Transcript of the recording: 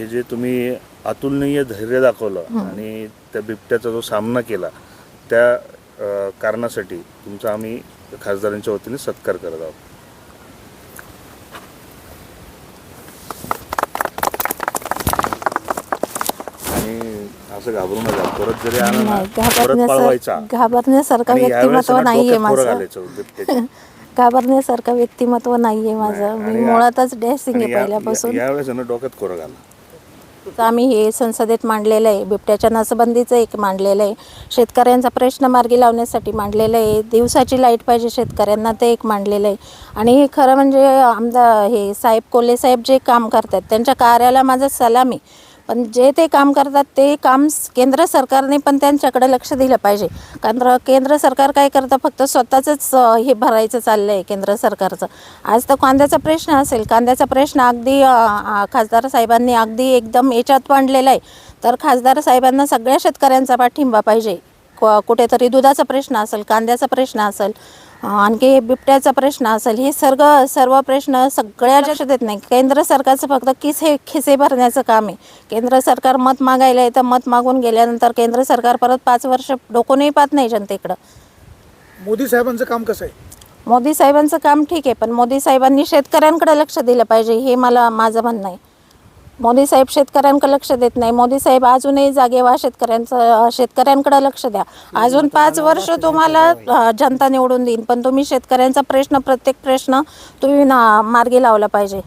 हे जे तुम्ही अतुलनीय धैर्य दाखवलं आणि त्या बिबट्याचा जो सामना केला त्या अ, कारणासाठी तुमचा आम्ही खासदारांच्या वतीने सत्कार करत आहोत. आणि असं घाबरू नका परत जरी आला ना नाही परत पळवायचा. घाबरण्यासारखं घाबरण्यासारखं आणि यावेळेस व्यक्तिमत्व ना नाहीये डोक्यात खोरं माझं. घालायचं बिबट्याच्या. घाबरण्यासारखं व्यक्तिमत्व नाहीये माझं. आणि मी या- मुळातच डॅसिंग आणि आहे या- पहिल्यापासून. या- यावेळेस आहे ना डोक्यात खोरं घाला. तर आम्ही हे संसदेत मांडलेलं आहे. बिबट्याच्या नसबंदीचं एक मांडलेलं आहे. शेतकऱ्यांचा प्रश्न मार्गी लावण्यासाठी मांडलेलं आहे. दिवसाची लाइट पाहिजे शेतकऱ्यांना ते एक मांडलेलं आहे. आणि हे खरं म्हणजे आमदा हे साहेब कोल्हे साहेब जे काम करतात त्यांच्या कार्याला माझं सलामी. पण जे ते काम करतात ते काम केंद्र सरकारने पण त्यांच्याकडे लक्ष दिलं पाहिजे. कारण केंद्र सरकार काय करतं फक्त स्वतःचंच हे भरायचं चाललं आहे केंद्र सरकारचं. आज तर कांद्याचा प्रश्न असेल. कांद्याचा प्रश्न अगदी खासदार साहेबांनी अगदी एकदम याच्यात मांडलेला आहे. तर खासदार साहेबांना सगळ्या शेतकऱ्यांचा पाठिंबा पाहिजे. कुठेतरी दुधाचा प्रश्न असेल कांद्याचा प्रश्न असेल आणखी बिबट्याचा प्रश्न असेल हे सर्व सर्व प्रश्न सगळ्या लक्षात येत नाही. केंद्र सरकारचं फक्त किसे खिसे भरण्याचं काम आहे. केंद्र सरकार मत मागायला येतं मत मागून गेल्यानंतर केंद्र सरकार परत पाच वर्ष डोकूनही पाहत नाही जनतेकडं. मोदी साहेबांचं काम कसं आहे? मोदी साहेबांचं काम ठीक आहे पण मोदी साहेबांनी शेतकऱ्यांकडे लक्ष दिलं पाहिजे हे मला माझं म्हणणं आहे. मोदी साहेब शेतकऱ्यांकडे लक्ष देत नाही. मोदी साहेब अजूनही जागेवा शेतकऱ्यांचं शेतकऱ्यांकडे लक्ष द्या. अजून पाच वर्ष तुम्हाला जनता निवडून देईन. पण तुम्ही शेतकऱ्यांचा प्रश्न प्रत्येक प्रश्न तुम्ही ना मार्गी लावला पाहिजे.